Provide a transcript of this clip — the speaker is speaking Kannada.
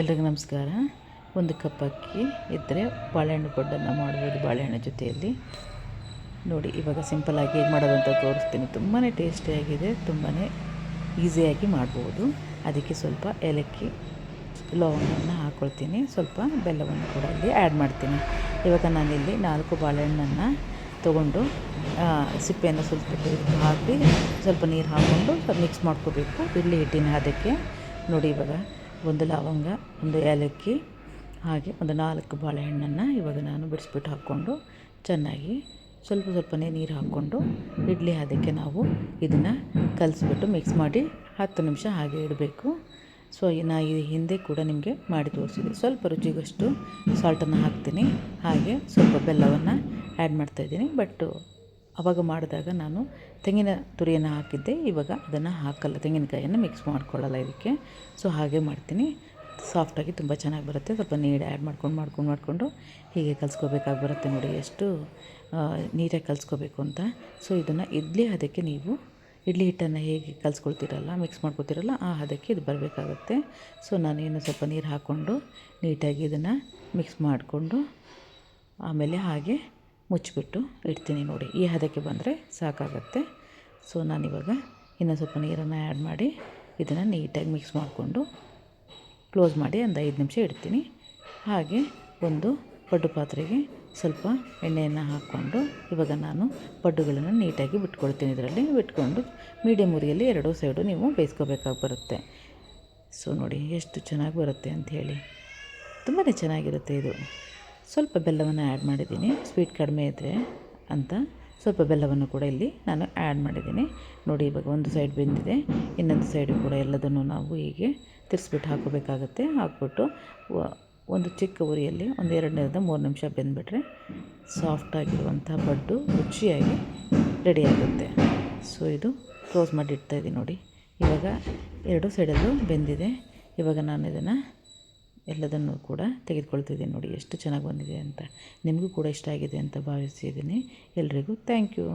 ಎಲ್ರಿಗೂ ನಮಸ್ಕಾರ. ಒಂದು ಕಪ್ ಅಕ್ಕಿ ಇದ್ದರೆ ಬಾಳೆಹಣ್ಣು ಕೊಡ್ಡನ್ನು ಮಾಡ್ಬೋದು ಬಾಳೆಹಣ್ಣು ಜೊತೆಯಲ್ಲಿ. ನೋಡಿ, ಇವಾಗ ಸಿಂಪಲ್ಲಾಗಿ ಹೇಗೆ ಮಾಡೋದು ಅಂತ ತೋರಿಸ್ತೀನಿ ತುಂಬಾ ಟೇಸ್ಟಿಯಾಗಿದೆ ತುಂಬಾ ಈಸಿಯಾಗಿ ಮಾಡ್ಬೋದು. ಅದಕ್ಕೆ ಸ್ವಲ್ಪ ಏಲಕ್ಕಿ ಲವಂಗವನ್ನು ಹಾಕ್ಕೊಳ್ತೀನಿ ಸ್ವಲ್ಪ ಬೆಲ್ಲವನ್ನು ಕೂಡ ಇಲ್ಲಿ ಆ್ಯಡ್ ಮಾಡ್ತೀನಿ. ಇವಾಗ ನಾನಿಲ್ಲಿ ನಾಲ್ಕು ಬಾಳೆಹಣ್ಣನ್ನು ತೊಗೊಂಡು ಸಿಪ್ಪೆಯನ್ನು ಸ್ವಲ್ಪ ಹಾಕಿ ಸ್ವಲ್ಪ ನೀರು ಹಾಕ್ಕೊಂಡು ಸ್ವಲ್ಪ ಮಿಕ್ಸ್ ಮಾಡ್ಕೋಬೇಕು. ಇಲ್ಲಿ ಹಿಟ್ಟಿನ ಅದಕ್ಕೆ ನೋಡಿ, ಇವಾಗ ಒಂದು ಲವಂಗ, ಒಂದು ಏಲಕ್ಕಿ, ಹಾಗೆ ಒಂದು ನಾಲ್ಕು ಬಾಳೆಹಣ್ಣನ್ನು ಇವಾಗ ನಾನು ಬಿಡಿಸ್ಬಿಟ್ಟು ಹಾಕ್ಕೊಂಡು ಚೆನ್ನಾಗಿ ಸ್ವಲ್ಪ ಸ್ವಲ್ಪನೇ ನೀರು ಹಾಕ್ಕೊಂಡು ಇಡ್ಲಿ ಅದಕ್ಕೆ ನಾವು ಇದನ್ನು ಕಲಿಸ್ಬಿಟ್ಟು ಮಿಕ್ಸ್ ಮಾಡಿ ಹತ್ತು ನಿಮಿಷ ಹಾಗೆ ಇಡಬೇಕು. ಸೊ ನಾ ಈ ಹಿಂದೆ ಕೂಡ ನಿಮಗೆ ಮಾಡಿ ತೋರಿಸಿದೆ. ಸ್ವಲ್ಪ ರುಚಿಗಷ್ಟು ಸಾಲ್ಟನ್ನು ಹಾಕ್ತೀನಿ. ಹಾಗೆ ಸ್ವಲ್ಪ ಬೆಲ್ಲವನ್ನು ಆ್ಯಡ್ ಮಾಡ್ತಾಯಿದ್ದೀನಿ ಬಟ್ಟು ಅವಾಗ ಮಾಡಿದಾಗ ನಾನು ತೆಂಗಿನ ತುರಿಯನ್ನು ಹಾಕಿದ್ದೆ. ಇವಾಗ ಅದನ್ನು ಹಾಕಲ್ಲ ತೆಂಗಿನಕಾಯನ್ನು ಮಿಕ್ಸ್ ಮಾಡ್ಕೊಳ್ಳಲ್ಲ ಇದಕ್ಕೆ. ಸೊ ಹಾಗೆ ಮಾಡ್ತೀನಿ. ಸಾಫ್ಟಾಗಿ ತುಂಬ ಚೆನ್ನಾಗಿ ಬರುತ್ತೆ. ಸ್ವಲ್ಪ ನೀರು ಆ್ಯಡ್ ಮಾಡ್ಕೊಂಡು ಮಾಡ್ಕೊಂಡು, ಮಾಡಿಕೊಂಡು ಹೀಗೆ ಕಲಿಸ್ಕೋಬೇಕಾಗಿ ಬರುತ್ತೆ ನೋಡಿ ಎಷ್ಟು ನೀಟಾಗಿ ಕಲಿಸ್ಕೋಬೇಕು ಅಂತ. ಸೊ ಇದನ್ನು ಇಡ್ಲಿ ಅದಕ್ಕೆ ನೀವು ಇಡ್ಲಿ ಹಿಟ್ಟನ್ನು ಹೇಗೆ ಕಲಿಸ್ಕೊಳ್ತೀರಲ್ಲ ಮಿಕ್ಸ್ ಮಾಡ್ಕೊತೀರಲ್ಲ ಆ ಹದಕ್ಕೆ ಇದು ಬರಬೇಕಾಗುತ್ತೆ. ಸೊ ನಾನೇನು ಸ್ವಲ್ಪ ನೀರು ಹಾಕ್ಕೊಂಡು ನೀಟಾಗಿ ಇದನ್ನು ಮಿಕ್ಸ್ ಮಾಡಿಕೊಂಡು ಆಮೇಲೆ ಹಾಗೆ ಮುಚ್ಚಿಬಿಟ್ಟು ಇಡ್ತೀನಿ ನೋಡಿ. ಈ ಹದಕ್ಕೆ ಬಂದರೆ ಸಾಕಾಗತ್ತೆ. ಸೊ ನಾನಿವಾಗ ಇನ್ನೂ ಸ್ವಲ್ಪ ನೀರನ್ನು ಆ್ಯಡ್ ಮಾಡಿ ಇದನ್ನು ನೀಟಾಗಿ ಮಿಕ್ಸ್ ಮಾಡಿಕೊಂಡು ಕ್ಲೋಸ್ ಮಾಡಿ ಒಂದು ಐದು ನಿಮಿಷ ಇಡ್ತೀನಿ. ಹಾಗೆ ಒಂದು ಪಡ್ಡು ಪಾತ್ರೆಗೆ ಸ್ವಲ್ಪ ಎಣ್ಣೆಯನ್ನು ಹಾಕ್ಕೊಂಡು ಇವಾಗ ನಾನು ಪಡ್ಡುಗಳನ್ನು ನೀಟಾಗಿ ಬಿಟ್ಕೊಳ್ತೀನಿ. ಇದರಲ್ಲಿ ಬಿಟ್ಕೊಂಡು ಮೀಡಿಯಮ್ ಉರಿಯಲ್ಲಿ ಎರಡೂ ಸೈಡು ನೀವು ಬೇಯಿಸ್ಕೋಬೇಕಾಗಿ ಬರುತ್ತೆ. ಸೊ ನೋಡಿ ಎಷ್ಟು ಚೆನ್ನಾಗಿ ಬರುತ್ತೆ ಅಂಥೇಳಿ ತುಂಬಾ ಚೆನ್ನಾಗಿರುತ್ತೆ ಇದು. ಸ್ವಲ್ಪ ಬೆಲ್ಲವನ್ನು ಆ್ಯಡ್ ಮಾಡಿದ್ದೀನಿ. ಸ್ವೀಟ್ ಕಡಿಮೆ ಇದ್ದರೆ ಅಂತ ಸ್ವಲ್ಪ ಬೆಲ್ಲವನ್ನು ಕೂಡ ಇಲ್ಲಿ ನಾನು ಆ್ಯಡ್ ಮಾಡಿದ್ದೀನಿ. ನೋಡಿ, ಇವಾಗ ಒಂದು ಸೈಡ್ ಬೆಂದಿದೆ. ಇನ್ನೊಂದು ಸೈಡು ಕೂಡ ಎಲ್ಲದನ್ನು ನಾವು ಹೀಗೆ ತಿರ್ಸ್ಬಿಟ್ಟು ಹಾಕೋಬೇಕಾಗುತ್ತೆ. ಹಾಕ್ಬಿಟ್ಟು ಒಂದು ಚಿಕ್ಕ ಉರಿಯಲ್ಲಿ ಒಂದು ಎರಡನೇದ ಮೂರು ನಿಮಿಷ ಬೆಂದುಬಿಟ್ರೆ ಸಾಫ್ಟಾಗಿರುವಂಥ ಬಡ್ಡು ರುಚಿಯಾಗಿ ರೆಡಿಯಾಗುತ್ತೆ ಸೊ, ಇದು ಕ್ಲೋಸ್ ಮಾಡಿ ಇಡ್ತಾಯಿದ್ದೀನಿ ನೋಡಿ. ಇವಾಗ ಎರಡು ಸೈಡಲ್ಲೂ ಬೆಂದಿದೆ. ಇವಾಗ ನಾನು ಇದನ್ನು ಎಲ್ಲದನ್ನು ಕೂಡ ತೆಗೆದುಕೊಳ್ತಿದ್ದೀನಿ ನೋಡಿ, ಎಷ್ಟು ಚೆನ್ನಾಗಿ ಬಂದಿದೆ ಅಂತ. ನಿಮಗೂ ಕೂಡ ಇಷ್ಟ ಆಗಿದೆ ಅಂತ ಭಾವಿಸಿದ್ದೀನಿ ಎಲ್ರಿಗೂ ಥ್ಯಾಂಕ್ ಯು